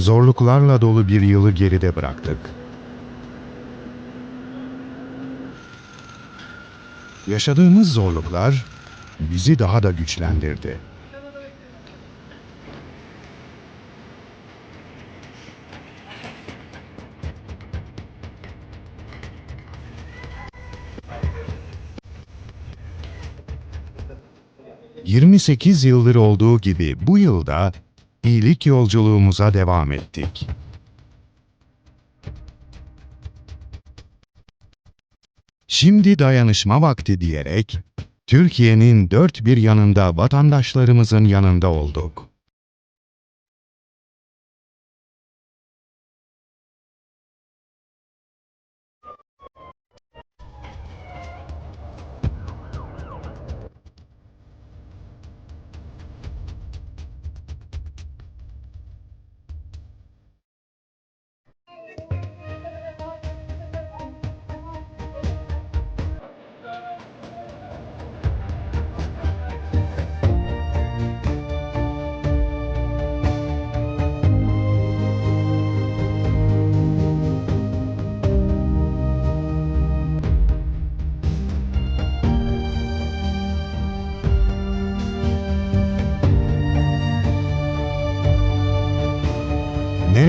zorluklarla dolu bir yılı geride bıraktık. Yaşadığımız zorluklar bizi daha da güçlendirdi. ...28 yıldır olduğu gibi bu yılda iyilik yolculuğumuza devam ettik. Şimdi dayanışma vakti diyerek Türkiye'nin dört bir yanında vatandaşlarımızın yanında olduk.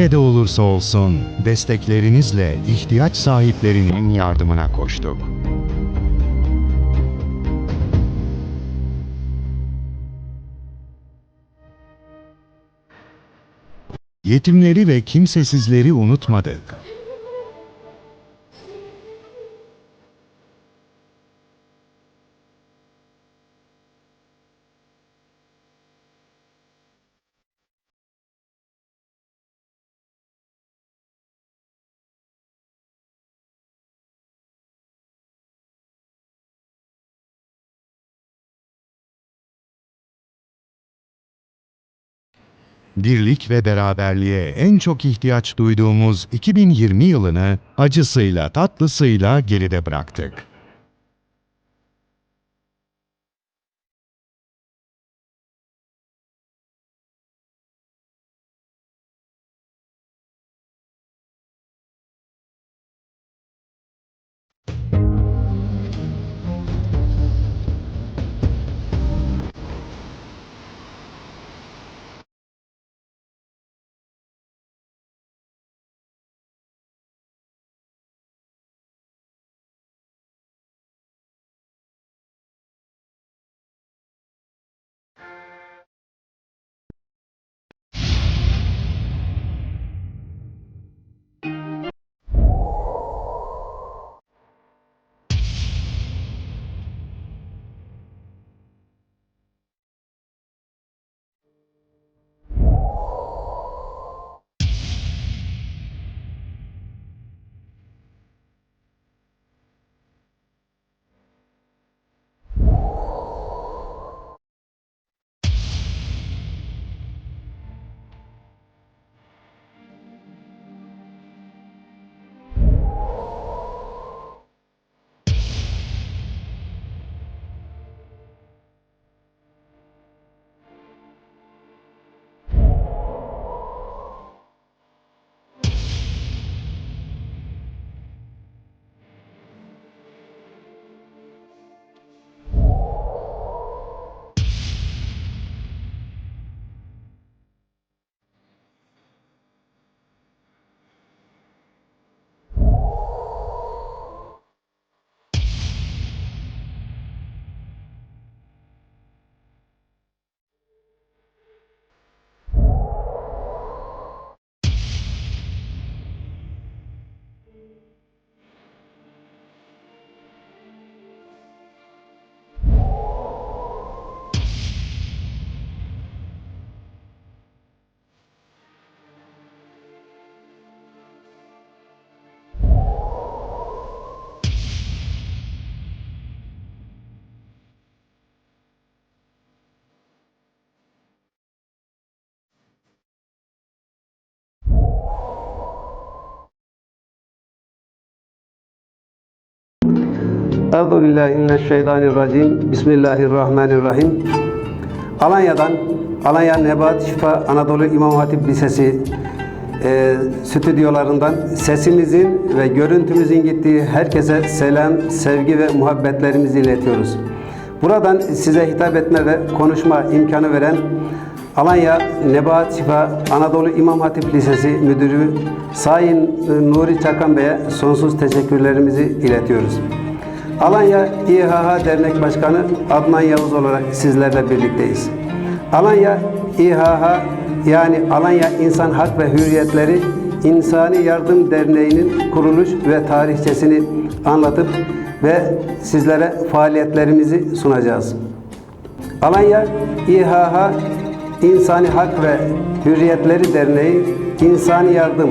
Nerede olursa olsun desteklerinizle ihtiyaç sahiplerinin yardımına koştuk. Yetimleri ve kimsesizleri unutmadık. Birlik ve beraberliğe en çok ihtiyaç duyduğumuz 2020 yılını acısıyla tatlısıyla geride bıraktık. Euzu billahi mineşşeytanirracim. Bismillahirrahmanirrahim. Alanya'dan Alanya Nebat Şifa Anadolu İmam Hatip Lisesi e, stüdyolarından sesimizin ve görüntümüzün gittiği herkese selam, sevgi ve muhabbetlerimizi iletiyoruz. Buradan size hitap etme ve konuşma imkanı veren Alanya Nebahat Şifa Anadolu İmam Hatip Lisesi Müdürü Sayın Nuri Çakan Bey'e sonsuz teşekkürlerimizi iletiyoruz. Alanya İHH Dernek Başkanı Adnan Yavuz olarak sizlerle birlikteyiz. Alanya İHH yani Alanya İnsan Hak ve Hürriyetleri İnsani Yardım Derneği'nin kuruluş ve tarihçesini anlatıp ve sizlere faaliyetlerimizi sunacağız. Alanya İHH İnsani Hak ve Hürriyetleri Derneği İnsani Yardım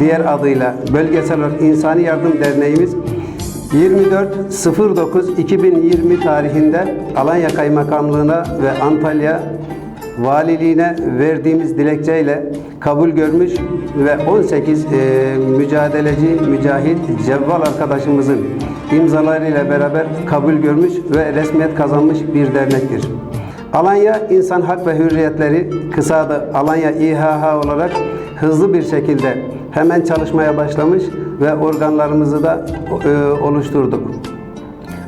diğer adıyla bölgesel olarak İnsani Yardım Derneğimiz 24.09.2020 tarihinde Alanya Kaymakamlığı'na ve Antalya Valiliğine verdiğimiz dilekçeyle kabul görmüş ve 18 e, mücadeleci, mücahit, cevval arkadaşımızın imzalarıyla beraber kabul görmüş ve resmiyet kazanmış bir dernektir. Alanya İnsan Hak ve Hürriyetleri kısa adı Alanya İHH olarak hızlı bir şekilde hemen çalışmaya başlamış ve organlarımızı da e, oluşturduk.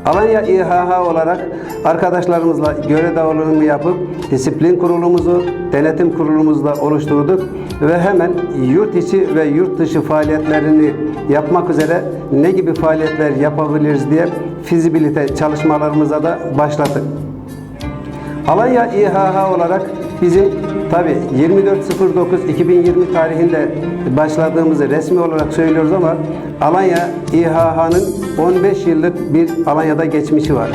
Alanya İHH olarak arkadaşlarımızla görev dağılımı yapıp disiplin kurulumuzu, denetim kurulumuzu da oluşturduk ve hemen yurt içi ve yurt dışı faaliyetlerini yapmak üzere ne gibi faaliyetler yapabiliriz diye fizibilite çalışmalarımıza da başladık. Alanya İHH olarak bizim tabi 24.09.2020 tarihinde başladığımızı resmi olarak söylüyoruz ama Alanya İHH'nın 15 yıllık bir Alanya'da geçmişi var.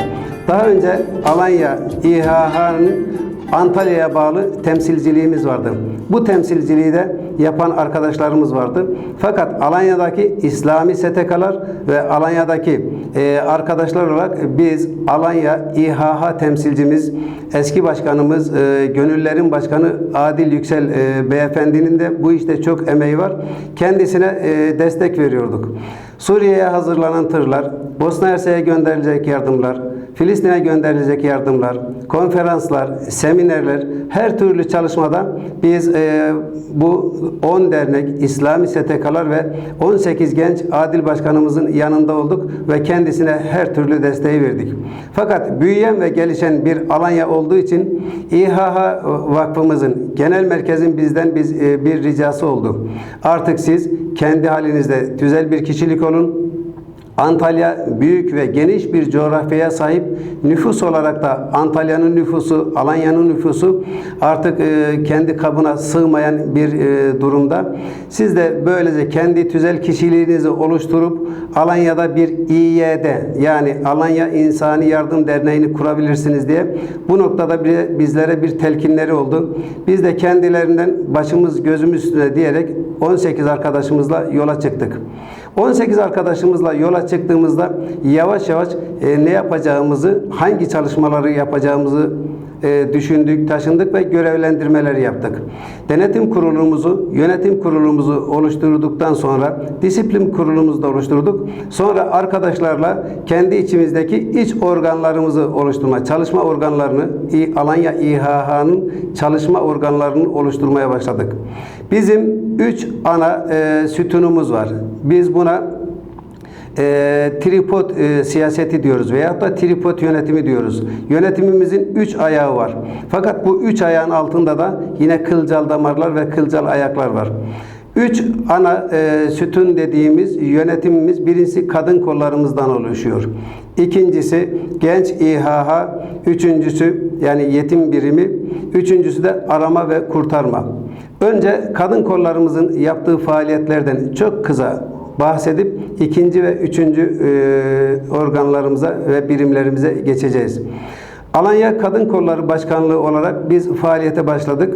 Daha önce Alanya İHH'nın Antalya'ya bağlı temsilciliğimiz vardı. Bu temsilciliği de yapan arkadaşlarımız vardı. Fakat Alanya'daki İslami STK'lar ve Alanya'daki e, arkadaşlar olarak biz Alanya İHH temsilcimiz, eski başkanımız, e, Gönüllerin Başkanı Adil Yüksel e, Beyefendinin de bu işte çok emeği var. Kendisine e, destek veriyorduk. Suriye'ye hazırlanan tırlar, Bosna Hersek'e gönderilecek yardımlar, Filistin'e gönderilecek yardımlar, konferanslar, seminerler, her türlü çalışmada biz e, bu 10 dernek, İslami STK'lar ve 18 genç adil başkanımızın yanında olduk ve kendisine her türlü desteği verdik. Fakat büyüyen ve gelişen bir Alanya olduğu için İHH Vakfımızın genel merkezin bizden biz e, bir ricası oldu. Artık siz kendi halinizde güzel bir kişilik olun. Antalya büyük ve geniş bir coğrafyaya sahip nüfus olarak da Antalya'nın nüfusu, Alanya'nın nüfusu artık e, kendi kabına sığmayan bir e, durumda. Siz de böylece kendi tüzel kişiliğinizi oluşturup Alanya'da bir İYD yani Alanya İnsani Yardım Derneği'ni kurabilirsiniz diye bu noktada bir, bizlere bir telkinleri oldu. Biz de kendilerinden başımız gözümüz üstüne diyerek 18 arkadaşımızla yola çıktık. 18 arkadaşımızla yola çıktığımızda yavaş yavaş e, ne yapacağımızı, hangi çalışmaları yapacağımızı e, düşündük, taşındık ve görevlendirmeleri yaptık. Denetim kurulumuzu, yönetim kurulumuzu oluşturduktan sonra disiplin kurulumuzu da oluşturduk. Sonra arkadaşlarla kendi içimizdeki iç organlarımızı oluşturma, çalışma organlarını Alanya İHH'nın çalışma organlarını oluşturmaya başladık. Bizim üç ana e, sütunumuz var. Biz buna e, tripod e, siyaseti diyoruz veyahut da tripod yönetimi diyoruz. Yönetimimizin üç ayağı var. Fakat bu üç ayağın altında da yine kılcal damarlar ve kılcal ayaklar var. Üç ana e, sütun dediğimiz yönetimimiz birincisi kadın kollarımızdan oluşuyor. İkincisi genç İHH, üçüncüsü yani yetim birimi, üçüncüsü de arama ve kurtarma. Önce kadın kollarımızın yaptığı faaliyetlerden çok kısa bahsedip ikinci ve üçüncü e, organlarımıza ve birimlerimize geçeceğiz. Alanya Kadın Kolları Başkanlığı olarak biz faaliyete başladık.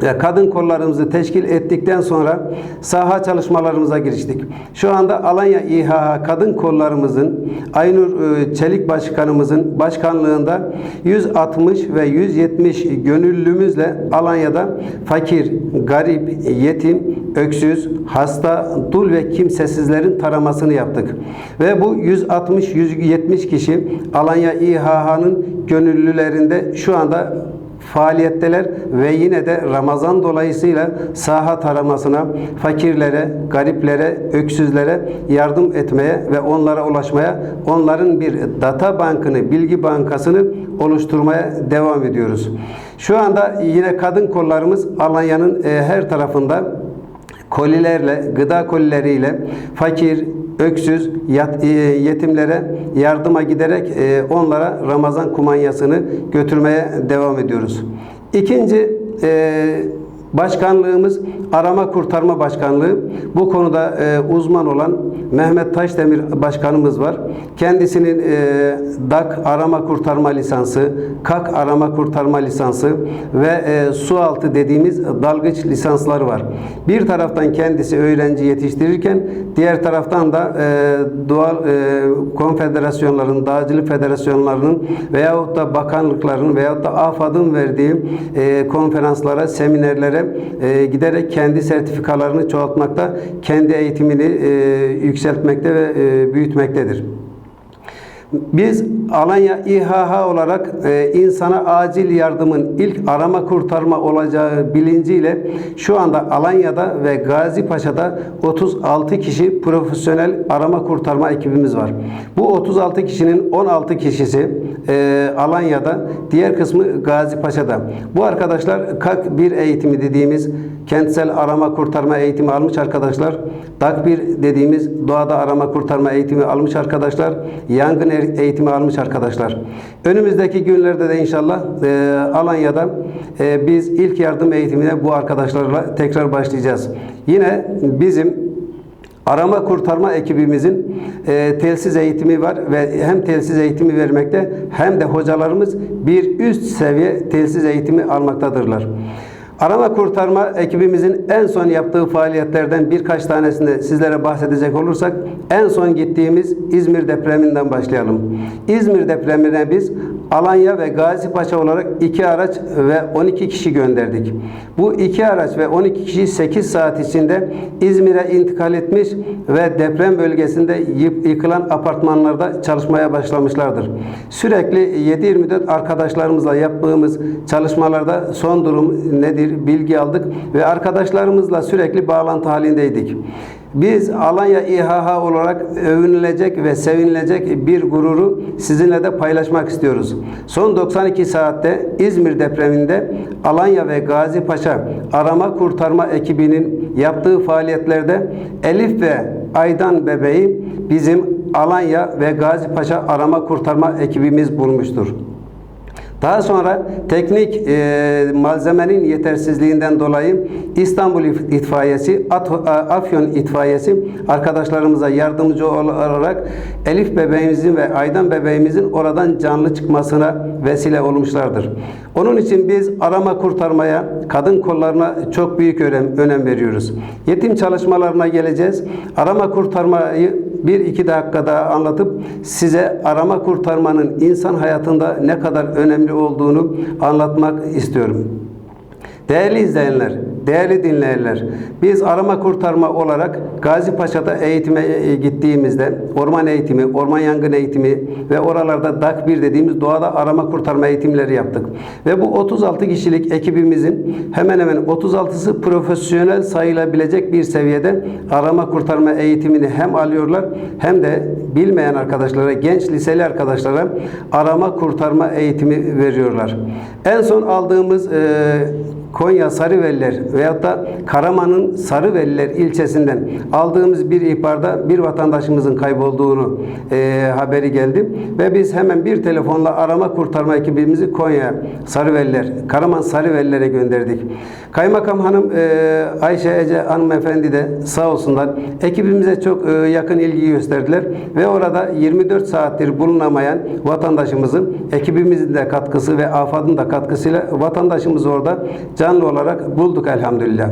Kadın kollarımızı teşkil ettikten sonra saha çalışmalarımıza giriştik. Şu anda Alanya İHH kadın kollarımızın Aynur e, Çelik Başkanımızın başkanlığında 160 ve 170 gönüllümüzle Alanya'da fakir, garip, yetim, öksüz, hasta, dul ve kimsesizlerin taramasını yaptık. Ve bu 160-170 kişi Alanya İHH'nın gönüllülerinde şu anda faaliyetteler ve yine de Ramazan dolayısıyla saha taramasına, fakirlere, gariplere, öksüzlere yardım etmeye ve onlara ulaşmaya, onların bir data bankını, bilgi bankasını oluşturmaya devam ediyoruz. Şu anda yine kadın kollarımız Alanya'nın e, her tarafında kolilerle, gıda kolileriyle fakir, öksüz, yat- e, yetimlere yardıma giderek e, onlara Ramazan kumanyasını götürmeye devam ediyoruz. İkinci e, başkanlığımız Arama Kurtarma Başkanlığı. Bu konuda e, uzman olan Mehmet Taşdemir Başkanımız var. Kendisinin e, DAK Arama Kurtarma Lisansı, KAK Arama Kurtarma Lisansı ve e, su altı dediğimiz dalgıç lisansları var. Bir taraftan kendisi öğrenci yetiştirirken diğer taraftan da e, doğal e, konfederasyonların, dağcılık federasyonlarının veyahut da bakanlıkların veyahut da AFAD'ın verdiği e, konferanslara, seminerlere e, giderek kendi sertifikalarını çoğaltmakta, kendi eğitimini e, yükseltmekte ve e, büyütmektedir. Biz Alanya İHH olarak e, insana acil yardımın ilk arama kurtarma olacağı bilinciyle şu anda Alanya'da ve Gazi Paşa'da 36 kişi profesyonel arama kurtarma ekibimiz var. Bu 36 kişinin 16 kişisi e, Alanya'da, diğer kısmı Gazi Paşa'da. Bu arkadaşlar KAK 1 eğitimi dediğimiz kentsel arama kurtarma eğitimi almış arkadaşlar. DAK 1 dediğimiz doğada arama kurtarma eğitimi almış arkadaşlar. Yangın er- eğitimi almış arkadaşlar. Önümüzdeki günlerde de inşallah e, Alanya'da e, biz ilk yardım eğitimine bu arkadaşlarla tekrar başlayacağız. Yine bizim Arama kurtarma ekibimizin e, telsiz eğitimi var ve hem telsiz eğitimi vermekte hem de hocalarımız bir üst seviye telsiz eğitimi almaktadırlar. Arama kurtarma ekibimizin en son yaptığı faaliyetlerden birkaç tanesini sizlere bahsedecek olursak en son gittiğimiz İzmir depreminden başlayalım. İzmir depremine biz Alanya ve Gazi Paşa olarak iki araç ve 12 kişi gönderdik. Bu iki araç ve 12 kişi 8 saat içinde İzmir'e intikal etmiş ve deprem bölgesinde yık- yıkılan apartmanlarda çalışmaya başlamışlardır. Sürekli 7-24 arkadaşlarımızla yaptığımız çalışmalarda son durum nedir bilgi aldık ve arkadaşlarımızla sürekli bağlantı halindeydik. Biz Alanya İHH olarak övünülecek ve sevinilecek bir gururu sizinle de paylaşmak istiyoruz. Son 92 saatte İzmir depreminde Alanya ve Gazi Paşa arama kurtarma ekibinin yaptığı faaliyetlerde Elif ve Aydan bebeği bizim Alanya ve Gazi Paşa arama kurtarma ekibimiz bulmuştur. Daha sonra teknik e, malzemenin yetersizliğinden dolayı İstanbul İt- İtfaiyesi, At- Afyon İtfaiyesi arkadaşlarımıza yardımcı olarak Elif bebeğimizin ve Aydan bebeğimizin oradan canlı çıkmasına vesile olmuşlardır. Onun için biz arama kurtarmaya, kadın kollarına çok büyük önem, önem veriyoruz. Yetim çalışmalarına geleceğiz. Arama kurtarmayı bir iki dakikada anlatıp size arama kurtarmanın insan hayatında ne kadar önemli olduğunu anlatmak istiyorum. Değerli izleyenler, değerli dinleyenler, biz arama kurtarma olarak Gazi Paşa'da eğitime e, gittiğimizde orman eğitimi, orman yangın eğitimi ve oralarda DAK 1 dediğimiz doğada arama kurtarma eğitimleri yaptık. Ve bu 36 kişilik ekibimizin hemen hemen 36'sı profesyonel sayılabilecek bir seviyede arama kurtarma eğitimini hem alıyorlar hem de bilmeyen arkadaşlara, genç liseli arkadaşlara arama kurtarma eğitimi veriyorlar. En son aldığımız e, Konya Sarıveliler veyahut da Karaman'ın Sarıveliler ilçesinden aldığımız bir ihbarda bir vatandaşımızın kaybolduğunu e, haberi geldi. Ve biz hemen bir telefonla arama kurtarma ekibimizi Konya Sarıveliler, Karaman Sarıvelilere gönderdik. Kaymakam Hanım e, Ayşe Ece hanımefendi de sağ olsunlar ekibimize çok e, yakın ilgi gösterdiler ve orada 24 saattir bulunamayan vatandaşımızın ekibimizin de katkısı ve AFAD'ın da katkısıyla vatandaşımızı orada canlı olarak bulduk elhamdülillah.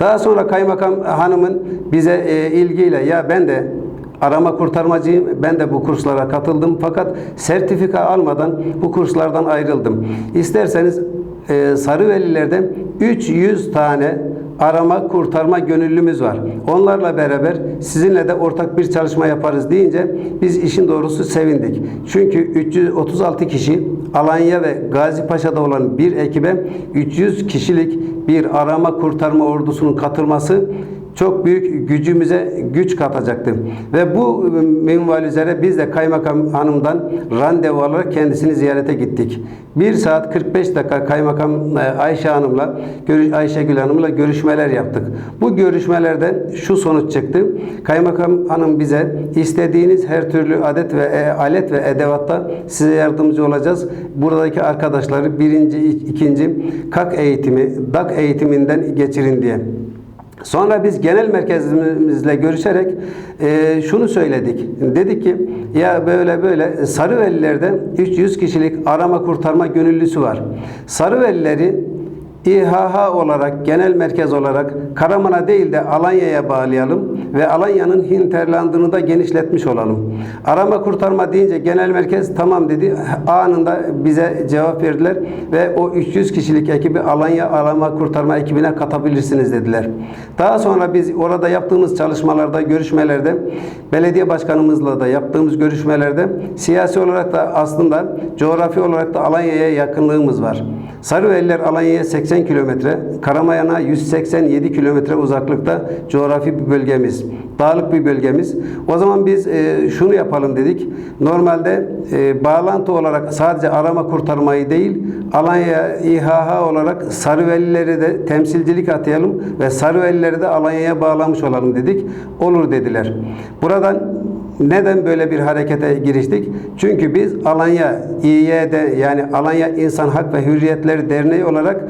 Daha sonra kaymakam hanımın bize e, ilgiyle ya ben de arama kurtarmacıyım. Ben de bu kurslara katıldım fakat sertifika almadan bu kurslardan ayrıldım. İsterseniz e, Sarıveliler'de 300 tane arama kurtarma gönüllümüz var. Onlarla beraber sizinle de ortak bir çalışma yaparız deyince biz işin doğrusu sevindik. Çünkü 336 kişi Alanya ve Gazi Paşa'da olan bir ekibe 300 kişilik bir arama kurtarma ordusunun katılması çok büyük gücümüze güç katacaktı. Ve bu minval üzere biz de kaymakam hanımdan randevu alarak kendisini ziyarete gittik. 1 saat 45 dakika kaymakam e, Ayşe Hanım'la, görüş- Ayşegül Hanım'la görüşmeler yaptık. Bu görüşmelerden şu sonuç çıktı. Kaymakam hanım bize istediğiniz her türlü adet ve e, alet ve edevatta size yardımcı olacağız. Buradaki arkadaşları birinci, ikinci KAK eğitimi, DAK eğitiminden geçirin diye. Sonra biz genel merkezimizle görüşerek e, şunu söyledik. Dedik ki ya böyle böyle Sarıveliler'de 300 kişilik arama kurtarma gönüllüsü var. Sarıvelileri İHH olarak, genel merkez olarak Karaman'a değil de Alanya'ya bağlayalım ve Alanya'nın hinterlandını da genişletmiş olalım. Arama kurtarma deyince genel merkez tamam dedi. Anında bize cevap verdiler ve o 300 kişilik ekibi Alanya arama kurtarma ekibine katabilirsiniz dediler. Daha sonra biz orada yaptığımız çalışmalarda, görüşmelerde belediye başkanımızla da yaptığımız görüşmelerde siyasi olarak da aslında coğrafi olarak da Alanya'ya yakınlığımız var. Sarıveliler Alanya'ya 80 kilometre, Karamayan'a 187 kilometre uzaklıkta coğrafi bir bölgemiz. Dağlık bir bölgemiz. O zaman biz e, şunu yapalım dedik. Normalde e, bağlantı olarak sadece arama kurtarmayı değil, Alanya İHH olarak Sarıvelileri de temsilcilik atayalım ve Sarıvelileri de Alanya'ya bağlamış olalım dedik. Olur dediler. Buradan neden böyle bir harekete giriştik? Çünkü biz Alanya İYD yani Alanya İnsan Hak ve Hürriyetleri Derneği olarak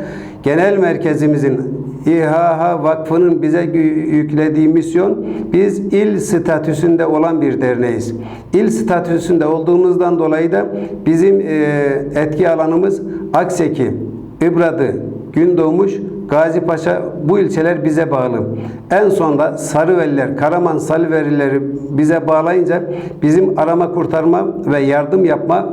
genel merkezimizin İHH Vakfı'nın bize yüklediği misyon biz il statüsünde olan bir derneğiz. İl statüsünde olduğumuzdan dolayı da bizim e, etki alanımız Akseki, İbradı, Gündoğmuş, Gazi Paşa bu ilçeler bize bağlı. En sonda Sarıveliler, Karaman Sarıvelileri bize bağlayınca bizim arama kurtarma ve yardım yapma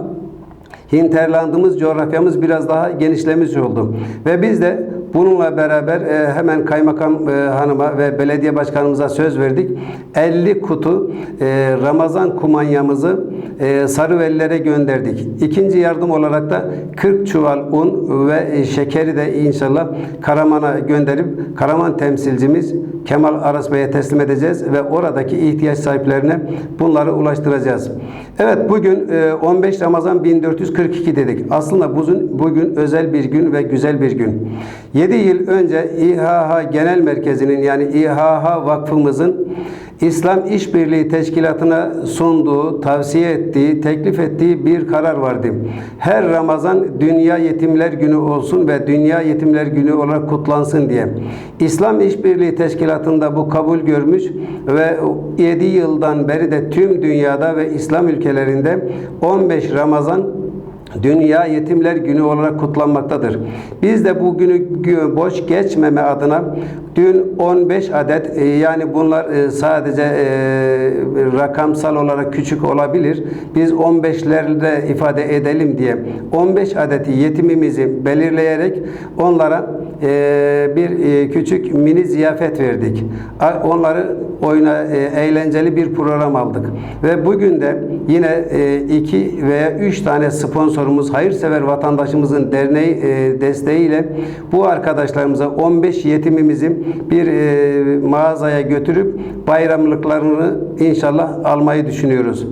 hinterlandımız, coğrafyamız biraz daha genişlemiş oldu. Ve biz de bununla beraber e, hemen kaymakam e, hanıma ve belediye başkanımıza söz verdik. 50 kutu e, Ramazan kumanyamızı e, Sarıvelilere gönderdik. İkinci yardım olarak da 40 çuval un ve e, şekeri de inşallah Karaman'a gönderip Karaman temsilcimiz Kemal Aras Bey'e teslim edeceğiz ve oradaki ihtiyaç sahiplerine bunları ulaştıracağız. Evet bugün e, 15 Ramazan 1442 dedik. Aslında bugün, bugün özel bir gün ve güzel bir gün. 7 yıl önce İHH Genel Merkezi'nin yani İHH Vakfımızın İslam İşbirliği Teşkilatı'na sunduğu, tavsiye ettiği, teklif ettiği bir karar vardı. Her Ramazan Dünya Yetimler Günü olsun ve Dünya Yetimler Günü olarak kutlansın diye. İslam İşbirliği Teşkilatı'nda bu kabul görmüş ve 7 yıldan beri de tüm dünyada ve İslam ülkelerinde 15 Ramazan Dünya Yetimler Günü olarak kutlanmaktadır. Biz de bu günü boş geçmeme adına dün 15 adet e, yani bunlar e, sadece e, rakamsal olarak küçük olabilir. Biz 15'lerde ifade edelim diye 15 adet yetimimizi belirleyerek onlara e, bir e, küçük mini ziyafet verdik. Onları oyuna e, eğlenceli bir program aldık. Ve bugün de yine e, iki veya üç tane sponsorumuz, hayırsever vatandaşımızın derneği e, desteğiyle bu arkadaşlarımıza 15 yetimimizi bir e, mağazaya götürüp bayramlıklarını inşallah almayı düşünüyoruz.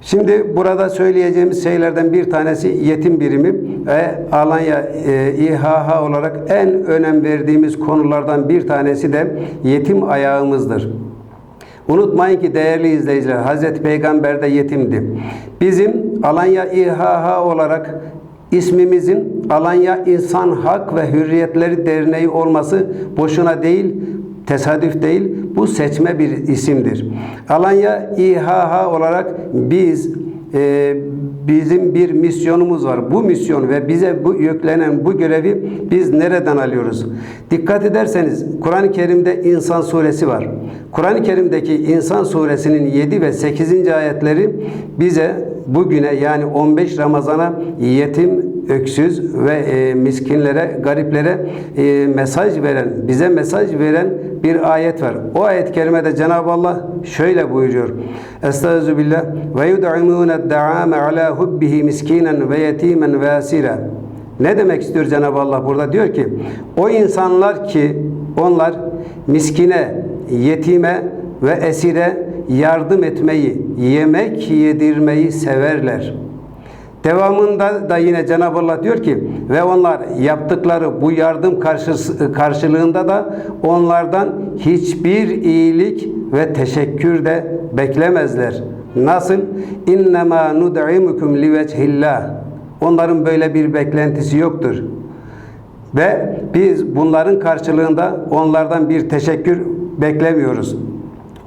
Şimdi burada söyleyeceğimiz şeylerden bir tanesi yetim birimi ve Alanya e, İHH olarak en önem verdiğimiz konulardan bir tanesi de yetim ayağımızdır. Unutmayın ki değerli izleyiciler Hazreti Peygamber de yetimdi. Bizim Alanya İHH olarak ismimizin Alanya İnsan Hak ve Hürriyetleri Derneği olması boşuna değil, tesadüf değil, bu seçme bir isimdir. Alanya İHH olarak biz e, bizim bir misyonumuz var. Bu misyon ve bize bu yüklenen bu görevi biz nereden alıyoruz? Dikkat ederseniz Kur'an-ı Kerim'de İnsan suresi var. Kur'an-ı Kerim'deki İnsan suresinin 7 ve 8. ayetleri bize bugüne yani 15 Ramazan'a yetim öksüz ve e, miskinlere, gariplere e, mesaj veren, bize mesaj veren bir ayet var. O ayet-i kerimede Cenab-ı Allah şöyle buyuruyor. Estağfirullah ve yud'imûne da'ame ala hubbihi miskinen ve yetimen ve asira. Ne demek istiyor Cenab-ı Allah burada? Diyor ki o insanlar ki onlar miskine, yetime ve esire yardım etmeyi, yemek yedirmeyi severler. Devamında da yine Cenab-ı Allah diyor ki ve onlar yaptıkları bu yardım karşılığında da onlardan hiçbir iyilik ve teşekkür de beklemezler. Nasıl? İnnemâ nud'imukum liveçhillah. Onların böyle bir beklentisi yoktur. Ve biz bunların karşılığında onlardan bir teşekkür beklemiyoruz.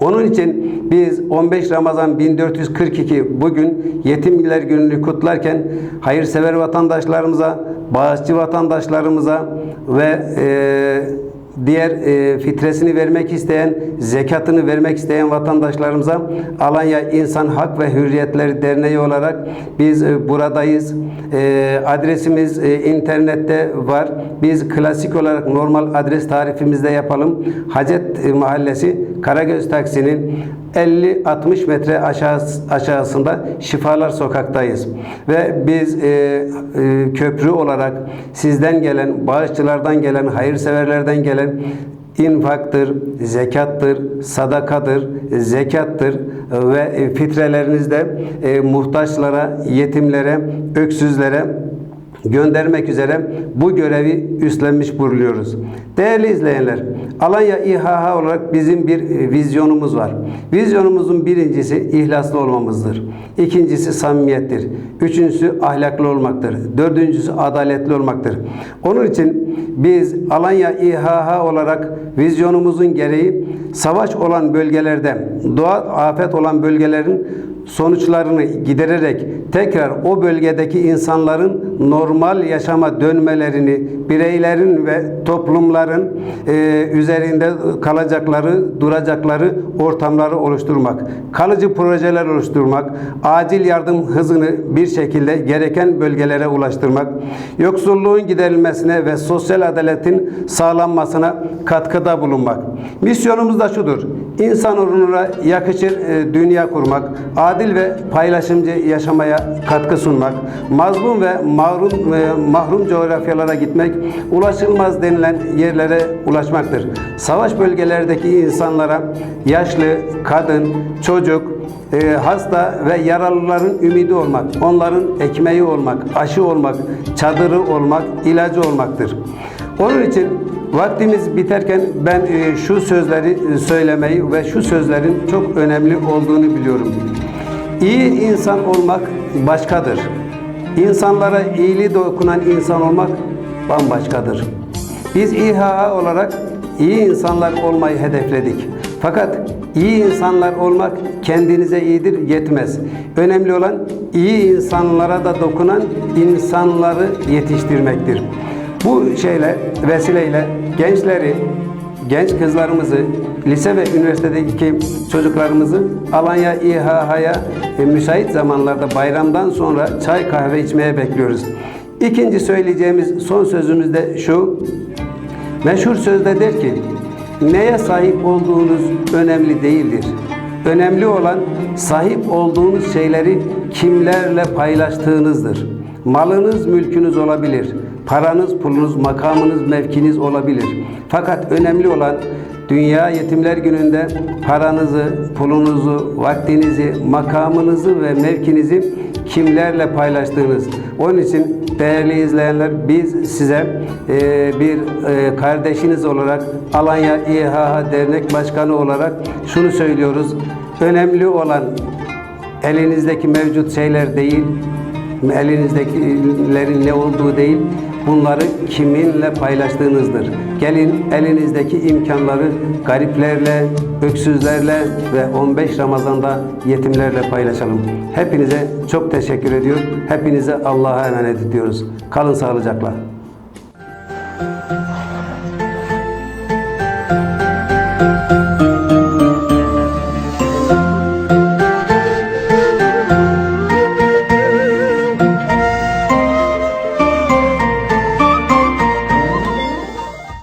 Onun için biz 15 Ramazan 1442 bugün Yetimler Günü'nü kutlarken hayırsever vatandaşlarımıza, bağışçı vatandaşlarımıza ve e, diğer e, fitresini vermek isteyen, zekatını vermek isteyen vatandaşlarımıza Alanya İnsan Hak ve Hürriyetleri Derneği olarak biz e, buradayız. E, adresimiz e, internette var. Biz klasik olarak normal adres tarifimizde yapalım. Hacet e, Mahallesi Karagöz Taksi'nin 50-60 metre aşağıs- aşağısında Şifalar Sokak'tayız. Ve biz e, e, köprü olarak sizden gelen, bağışçılardan gelen, hayırseverlerden gelen infaktır, zekattır, sadakadır, zekattır ve fitrelerinizde e, muhtaçlara, yetimlere, öksüzlere göndermek üzere bu görevi üstlenmiş bulunuyoruz. Değerli izleyenler, Alanya İHH olarak bizim bir e, vizyonumuz var. Vizyonumuzun birincisi ihlaslı olmamızdır. İkincisi samimiyettir. Üçüncüsü ahlaklı olmaktır. Dördüncüsü adaletli olmaktır. Onun için biz Alanya İHH olarak vizyonumuzun gereği savaş olan bölgelerde, doğa afet olan bölgelerin sonuçlarını gidererek tekrar o bölgedeki insanların normal yaşama dönmelerini, bireylerin ve toplumların e, üzerinde kalacakları, duracakları ortamları oluşturmak, kalıcı projeler oluşturmak, acil yardım hızını bir şekilde gereken bölgelere ulaştırmak, yoksulluğun giderilmesine ve sosyal adaletin sağlanmasına katkıda bulunmak. Misyonumuz da şudur. İnsan onuruna yakışır e, dünya kurmak, adil ve paylaşımcı yaşamaya katkı sunmak, mazlum ve mahrum ve mahrum coğrafyalara gitmek, ulaşılmaz denilen yerlere ulaşmaktır. Savaş bölgelerdeki insanlara yaşlı, kadın, çocuk, e, hasta ve yaralıların ümidi olmak, onların ekmeği olmak, aşı olmak, çadırı olmak, ilacı olmaktır. Onun için vaktimiz biterken ben e, şu sözleri e, söylemeyi ve şu sözlerin çok önemli olduğunu biliyorum. İyi insan olmak başkadır. İnsanlara iyiliği dokunan insan olmak bambaşkadır. Biz İHA olarak iyi insanlar olmayı hedefledik. Fakat iyi insanlar olmak kendinize iyidir yetmez. Önemli olan iyi insanlara da dokunan insanları yetiştirmektir. Bu şeyle vesileyle gençleri genç kızlarımızı, lise ve üniversitedeki çocuklarımızı Alanya İHH'ya e, müsait zamanlarda bayramdan sonra çay kahve içmeye bekliyoruz. İkinci söyleyeceğimiz son sözümüz de şu. Meşhur sözde der ki, neye sahip olduğunuz önemli değildir. Önemli olan sahip olduğunuz şeyleri kimlerle paylaştığınızdır. Malınız, mülkünüz olabilir. Paranız, pulunuz, makamınız, mevkiniz olabilir. Fakat önemli olan Dünya Yetimler Günü'nde paranızı, pulunuzu, vaktinizi, makamınızı ve mevkinizi kimlerle paylaştığınız. Onun için değerli izleyenler biz size e, bir e, kardeşiniz olarak Alanya İHH Dernek Başkanı olarak şunu söylüyoruz. Önemli olan elinizdeki mevcut şeyler değil, elinizdekilerin ne olduğu değil, bunları kiminle paylaştığınızdır. Gelin elinizdeki imkanları gariplerle, öksüzlerle ve 15 Ramazan'da yetimlerle paylaşalım. Hepinize çok teşekkür ediyor. Hepinize Allah'a emanet ediyoruz. Kalın sağlıcakla.